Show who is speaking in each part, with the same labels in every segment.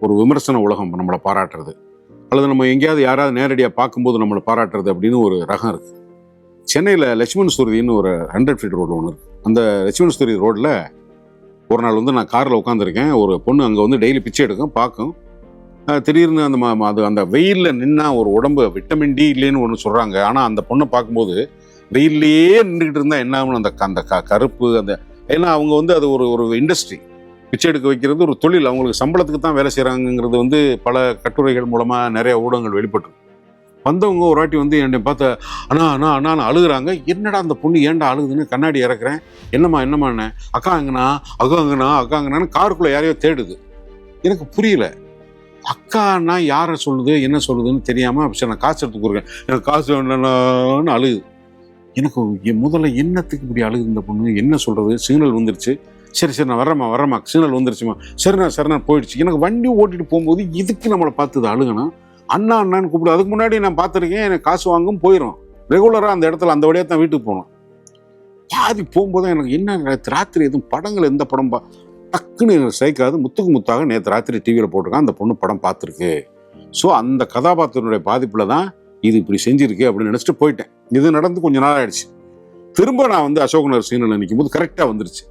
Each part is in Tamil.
Speaker 1: ஒரு விமர்சன உலகம் நம்மளை பாராட்டுறது. அல்லது நம்ம எங்கேயாவது யாராவது நேரடியாக பார்க்கும்போது நம்மளை பாராட்டுறது அப்படின்னு ஒரு ரகம் இருக்குது சென்னையில் லட்சுமண் சுருதின்னு ஒரு ஹண்ட்ரட் ஃபீட் ரோடு ஒன்று இருக்குது அந்த லட்சுமண் சுருதி ரோட்டில் ஒரு நாள் வந்து நான் காரில் உட்காந்துருக்கேன் ஒரு பொண்ணு அங்கே வந்து டெய்லி பிச்சை எடுக்கும் பார்க்கும். திடீர்னு அந்த ம- அது அந்த வெயிலில் நின்னா ஒரு உடம்பு விட்டமின் டி இல்லைன்னு ஒன்று சொல்கிறாங்க ஆனால் அந்த பொண்ணை பார்க்கும்போது வெயில்லையே நின்றுக்கிட்டு இருந்தால் என்ன ஆகும் அந்த க- அந்த க- கருப்பு அந்த ஏன்னா அவங்க வந்து அது ஒரு ஒரு இண்டஸ்ட்ரி பிச்சை எடுக்க வைக்கிறது ஒரு தொழில். அவங்களுக்கு சம்பளத்துக்கு தான் வேலை செய்கிறாங்கங்கிறது வந்து பல கட்டுரைகள் மூலமாக நிறைய ஊடகங்கள் வெளிப்பட்டு வந்தவங்க ஒரு வாட்டி வந்து என்னை பார்த்து அண்ணா அண்ணா அண்ணான்னு அழுகுறாங்க. என்னடா அந்த பொண்ணு ஏன்டா அழுகுதுன்னு கண்ணாடி இறக்குறேன். என்னம்மா என்னம்மா என்ன? அக்கா அங்கண்ணா அக்கா அங்கண்ணா அக்கா அங்கண்ணான்னு காருக்குள்ளே யாரையோ தேடுது. எனக்கு புரியல. அக்கான்னா யாரை சொல்லுது? என்ன சொல்லுதுன்னு தெரியாமல் சரி நான் காசு எடுத்து கொடுக்குறேன். எனக்கு காசு வேணும்னு அழுகுது. எனக்கு முதல்ல என்னத்துக்கு இப்படி அழுகுது இந்த பொண்ணு? என்ன சொல்கிறது சிக்னல் வந்துருச்சு. சரி சரி நான் வரேம்மா வரேம்மா சிக்னல் வந்துருச்சுமா சரிண்ணா சரிண்ணா போயிடுச்சு. எனக்கு வண்டி ஓட்டிட்டு போகும்போது இதுக்கு நம்மளை பார்த்துது அழுகணும் அண்ணா அண்ணான்னு கூப்பிடு. அதுக்கு முன்னாடி நான் பார்த்துருக்கேன் எனக்கு காசு வாங்கும் போயிடும் ரெகுலராக அந்த இடத்துல அந்த வழியாக தான் வீட்டுக்கு போகணும். பாதி போகும்போது எனக்கு என்ன ராத்திரி எதுவும் படங்கள் எந்த படம் பா டக்குன்னு எனக்கு சைக்காது முத்துக்கு முத்தாக நேற்று ராத்திரி டிவியில் போட்டிருக்கான். அந்த பொண்ணு படம் பார்த்துருக்கு. ஸோ அந்த கதாபாத்திரனுடைய பாதிப்பில் தான் இது இப்படி செஞ்சிருக்கு அப்படின்னு நினச்சிட்டு போயிட்டேன். இது நடந்து கொஞ்ச நாள் ஆயிடுச்சு. திரும்ப நான் வந்து அசோகனர் சீனில் நிற்கும் போது கரெக்டாக வந்துருச்சு.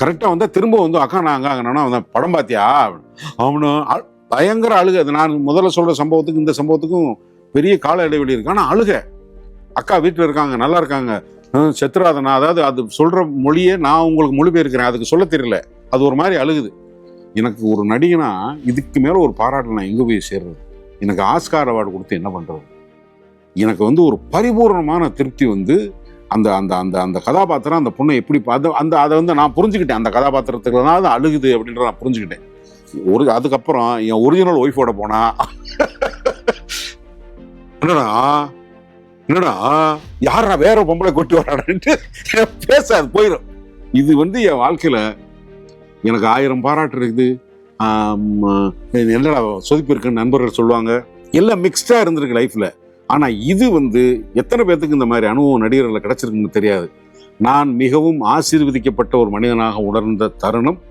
Speaker 1: கரெக்டாக வந்தால் திரும்ப வந்து அக்கா நான் அங்கே அங்கே வந்தேன் படம் பார்த்தியா அவனு அ- பயங்கர அழுக. அது நான் முதல்ல சொல்கிற சம்பவத்துக்கு இந்த சம்பவத்துக்கும் பெரிய கால இடைவெளி இருக்கு. ஆனால் அழுக. அக்கா வீட்டில் இருக்காங்க நல்லா இருக்காங்க. செத்துராதனா அதாவது அது சொல்கிற மொழியே நான் உங்களுக்கு மொழிபெயர்க்கிறேன். அதுக்கு சொல்ல தெரியல. அது ஒரு மாதிரி அழுகுது. எனக்கு ஒரு நடிகனா இதுக்கு மேலே ஒரு பாராட்டு நான் எங்கே போய் சேர்றது? எனக்கு ஆஸ்கார் அவார்டு கொடுத்து என்ன பண்ணுறது எனக்கு வந்து ஒரு பரிபூர்ணமான திருப்தி வந்து அந்த அந்த அந்த அந்த கதாபாத்திரம் அந்த பொண்ணை எப்படி பா- அது அந்த அதை வந்து நான் புரிஞ்சுக்கிட்டேன். அந்த கதாபாத்திரத்துக்குனால தான் அது அழுகுது அப்படின்றத நான் புரிஞ்சுக்கிட்டேன். ஒரு அதுக்கப்புறம் என் ஒரிஜினல் ஒய்ஃபோட போனா என்னடா என்னடா யாரா வேற பொம்பளை கொட்டி வரான்ட்டு பேசாது போயிடும் இது வந்து என் வாழ்க்கையில எனக்கு ஆயிரம் பாராட்டு இருக்குது. என்னடா சொதிப்பு இருக்குன்னு நண்பர்கள் சொல்லுவாங்க. எல்லாம் மிக்ஸ்டா இருந்திருக்கு லைஃப்ல ஆனால் இது வந்து எத்தனை பேர்த்துக்கு இந்த மாதிரி அனுபவம் நடிகர்களில் கிடச்சிருக்குன்னு தெரியாது. நான் மிகவும் ஆசீர்வதிக்கப்பட்ட ஒரு மனிதனாக உணர்ந்த தருணம்